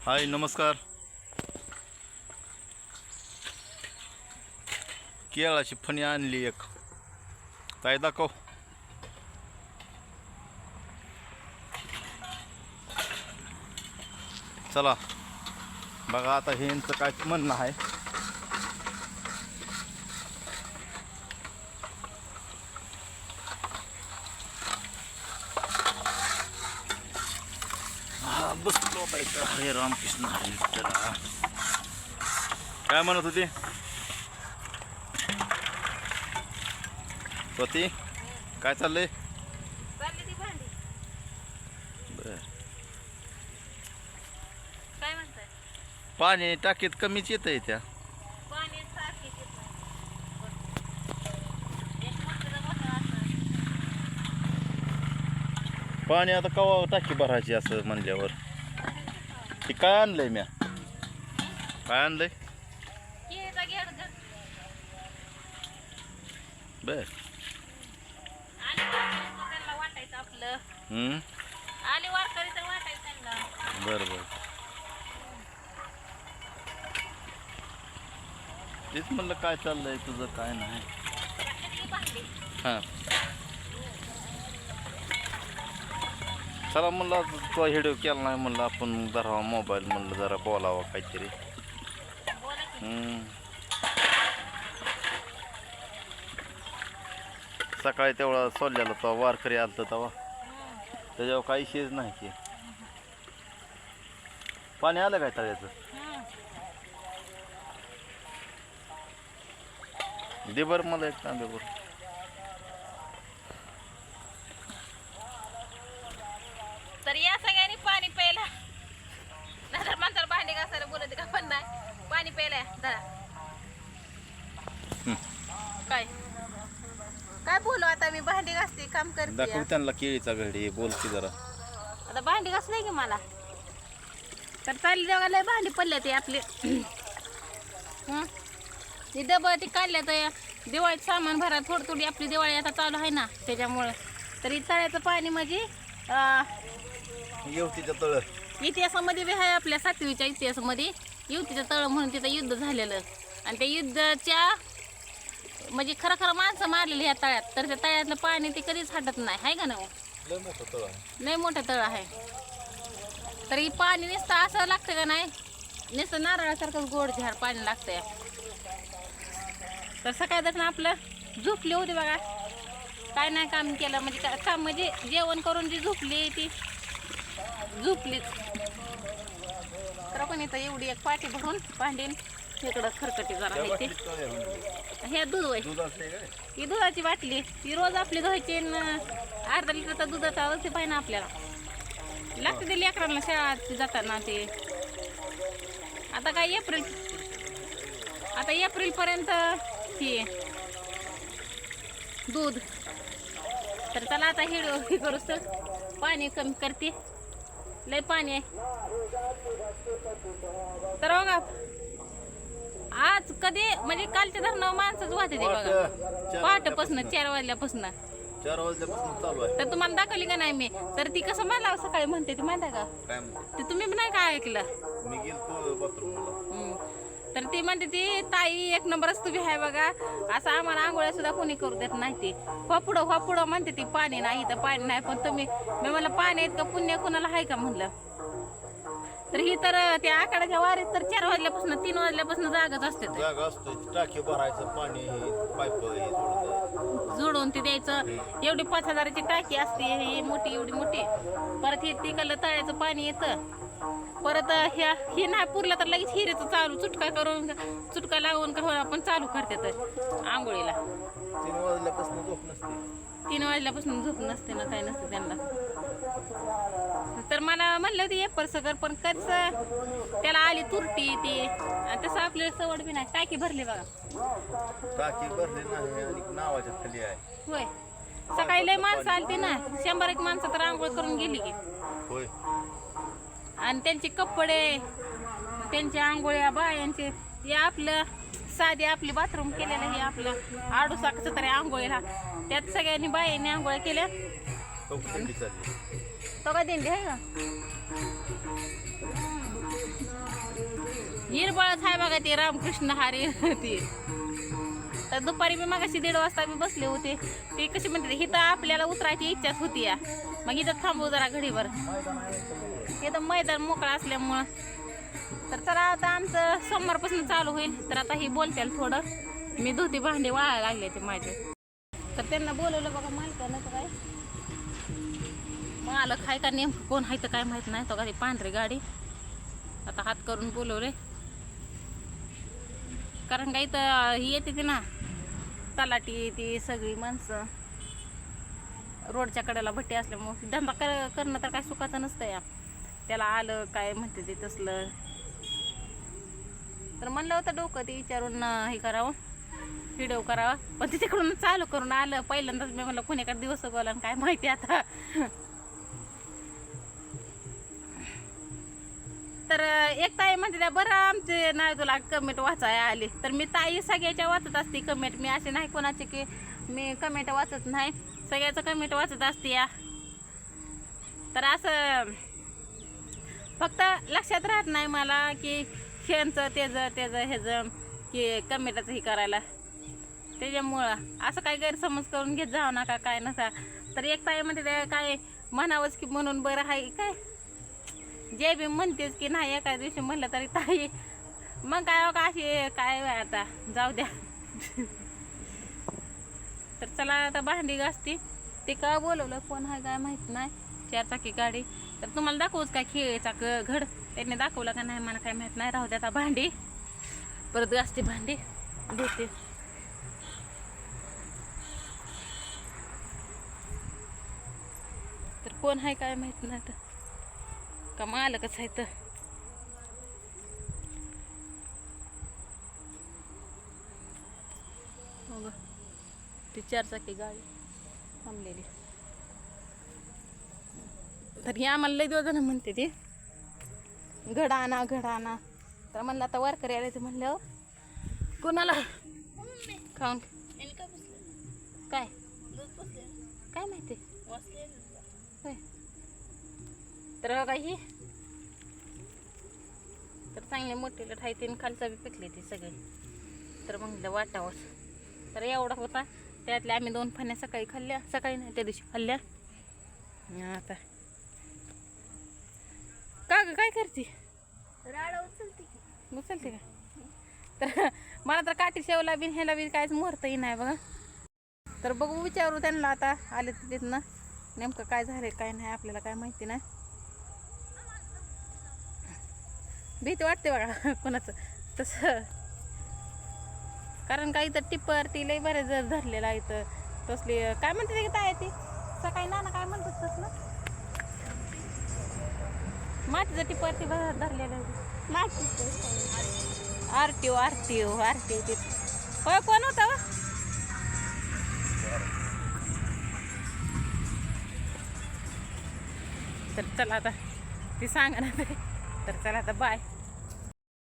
हाय नमस्कार. केळाची फणी आणली एक. काय दाखव. चला. बघा आता हे यांचं काय म्हणणं आहे हा बसलो तर हरे रामकृष्ण हरे विठ्ठला काय म्हणत होती? स्वती काय चाललंय? बर. पाणी टाकीत कमीच येत आहे त्या पाणी टाकीत येतं. एक मोठं मोठं असं. पाणी आता कवा टाकी भरायची असं म्हणल्यावर? ते काय आणलंय म्या? काय आणलंय. बर. हम्म? बर बर. तेच म्हणलं काय चाललंय तुझं काय नाही. हां. चला म्हणलं तो व्हिडिओ केला नाही म्हणलं आपण धरावा मोबाईल म्हणलं जरा बोलावा काहीतरी. सकाळी तेवढा सोडलेला तो वारकरी आलता तेव्हा. त्याच्यावर काही शेज नाही की. पाणी आलं काय तळ्याचं? दे बरं मला एक तांबे बरं तर या सगळ्यांनी पाणी प्यायला नंतर माणसाला भांडी घासायला बोलत का पण नाही पाणी प्यायला धरा काय? काय बोलू आता मी भांडी घासते काम करते. दाखव त्यांना केळीचा घडी बोल की जरा. आता भांडी घासली की मला? तर चालली लय भांडी पडले ते आपले. हं? ती डबं ती काढल्या तर दिवाळीत सामान भरा थोडी थोडी आपली दिवाळी आता चालू आहे ना त्याच्यामुळं. तरी तळ्याचं पाणी म्हणजे अं, येवतीच्या तळ. इतिहासामध्ये बी आहे आपल्या सातवीच्या इतिहासामध्ये. युतीचं तळ म्हणून तिथं युद्ध झालेलं. आणि त्या युद्धाच्या म्हणजे खरं खरं माणसं मारलेली ह्या तळ्यात. तर त्या तळ्यातलं पाणी ते कधीच हटत नाही. आहे का ना हो? लय मोठं तळ आहे. लय मोठं तळ आहे. तर ही पाणी नुसतं असं लागतं का नाही? नुसतं नारळासारखंच गोड झाड पाणी लागतंय. तर सकाळी दर्शन आपलं झोपली होती बघा. काय नाही काम केलं. म्हणजे का- काम म्हणजे जेवण करून जी झोपली ती झोपलीच. तर पण इथं एवढी एक पाठी भरून भांडीन. इकडं खरकटी जरा आहे ते. हे दूध वय ही दुधाची बाटली. ती रोज आपली धुवायची अर्धा लिटरचा दुधाचा ते पाहिजे ना आपल्याला. लागते ते लेकरांना शाळा जाताना ते. आता काय एप्रिल? आता एप्रिलपर्यंत ही दूध. तर चला आता हे हे करूस तर पाणी कमी करते. लय पाणी आहे. तर बघा आज कधी म्हणजे कालच्या धरणं माणसंच वाहते ते बघा. पहाटेपासून चार वाजल्यापासून. चार वाजल्यापासून चालू आहे. तर तुम्हाला दाखवली का नाही मी? तर ती कसं मला सकाळी म्हणते ती माहिती का? ते तुम्ही पण नाही का ऐकलं? मी. तर ती म्हणते ती ताई एक नंबरच तुम्ही आहे बघा. असं आम्हाला आंघोळ्या सुद्धा कोणी करू देत नाही ती. वापुडं वापुडं म्हणते ती पाणी नाही तर पाणी नाही पण तुम्ही मी म्हणलं पाणी इतकं पुण्य कुणाला आहे का? म्हणलं. तर ही तर त्या आकाडाच्या वारीत तर चार वाजल्यापासून तीन वाजल्यापासून जागच असते ते. जागा असतो. टाकी भरायचं पाणी पाईप हे जोडून ते द्यायचं. एवढी पाच हजाराची टाकी असते ही मोठी एवढी मोठी. परत हे तिकडलं तळ्याचं पाणी येतं. परत ह्या हे नाही पुरलं तर लगेच हिरेचं चालू चुटका करून चुटका लावून का होईना पण चालू करतात आंघोळीला. तीन वाजल्यापासून झोप नसते. तीन वाजल्यापासून झोप नसते ना काय नसते त्यांना. तर मला म्हणलं होती एप्पर सगर पण कसं त्याला आली तुरटी ती. आणि तसं आपल्याला सवड बी नाही. टाकी भरली बघा. टाकी भरली नाही आणि नावाच्या खाली आहे. होय. सकाळी लय माणसं आलती ना. शंभर एक माणसं तर आंघोळ करून गेली की. होय. आणि त्यांचे कपडे त्यांच्या आंघोळ्या बायांचे हे आपलं साधे आपली बाथरूम केलेलं हे आपलं आडू कसं तरी आंघोळीला त्यात सगळ्यांनी बायांनी आंघोळ केल्या. तो का दिंडी आहे का? हिरबळच आहे बघा ते रामकृष्ण हरी. ती. तर दुपारी मी मगाशी दीड वाजता मी बसले होते. ते कशी म्हणते इथं आपल्याला उतरायची इच्छाच होती या. मग इथं थांबू जरा घडीभर. इथं मैदान मोकळं असल्यामुळं. तर चला आता आमचं सोमवारपासून चालू होईल. तर आता ही बोलत्याल थोडं. मी धुती भांडी वाळायला लागले ते माझे. तर त्यांना बोलवलं बघा मालकानं तर काय? मालक आहे का नेमकं? कोण आहे तर काय माहीत नाही. तो का ती पांढरी गाडी. आता हात करून बोलवले. कारण काही तर ही येते ती ना तलाटी ती सगळी माणसं. रोडच्या कडेला भट्टी असल्यामुळं धंदा कर करणं तर काय सुखाचं नसतं या त्याला आलं काय म्हणते ते तसलं. तर म्हणलं होतं डोकं ते विचारून हे करावं व्हिडिओ करावा. पण ते तिकडून चालू करून आलं. पहिल्यांदाच मी म्हणलं कोणीकडे दिवस उगवला आणि काय माहिती आता. तर एक ताई म्हणते त्या बरं आमचे नाही तुला कमेंट वाचाय आली. तर मी ताई सगळ्याच्या वाचत असते कमेंट मी असे नाही कोणाचे की मी कमेंट वाचत नाही. सगळ्याचं कमेंट वाचत असते या. तर असं फक्त लक्षात राहत नाही मला की शेणचं त्याचं त्याचं ह्याचं की कमेटाचं हे करायला. त्याच्यामुळं असं काही गैरसमज करून घेत जाऊ नका काय नसा तर एक ताई म्हणते ते काय म्हणावंच की म्हणून बरं आहे काय? जे बी म्हणतेच की नाही एका दिवशी म्हणलं तरी ताई मग काय हो, का अशी काय आता? जाऊ द्या. तर चला आता भांडी घासती. ते का बोलवलं? कोण आहे काय माहीत नाही. चार चाकी गाडी. तर तुम्हाला दाखवूच काय खेळचा घड. त्यांनी दाखवला का नाही मला काय माहीत नाही. राहू द्या आता भांडी. परत घासते भांडी. धुते. तर कोण आहे काय माहीत नाही तर का मालकच आहे तर. हो ती चार ती चारचाकी गाडी थांबलेली. तर ही आम्हाला लई दिवस जण म्हणते ती. घड आणा घड आणा तर म्हणलं आता वारकरी आले तर म्हणलं कोणाला? खाऊन काय? काय माहिती? तर बघा ही. तर चांगले मोठे लट आहे तीन खालचा बी पिकले ती सगळे. तर म्हणलं वाटावं तर एवढा होता. त्यातल्या आम्ही दोन फण्या सकाळी खाल्ल्या. सकाळी नाही त्या दिवशी खाल्ल्या. आता का काय करते? राडा उचलते उचलते का? तर मला तर काठी शेवला बिन ह्याला बी काहीच मुहूर्तही नाही बघा. तर बघू विचारू त्यांना आता आले तर तिथनं. नेमकं काय झालंय काय नाही आपल्याला काय माहिती नाही. भीती वाटते बघा कोणाचं. तसं. कारण काही तर टिप्पर ती लई बरेच जर धरलेलं इथं. तसली काय म्हणते ते काय ती? सकाळी नाना काय म्हणतात तसलं? मातीचं टिप्पर ती धरलेलं R T O R T O R T O होय कोण होता वा? तर चला आता ती सांगा ना तर चला आता बाय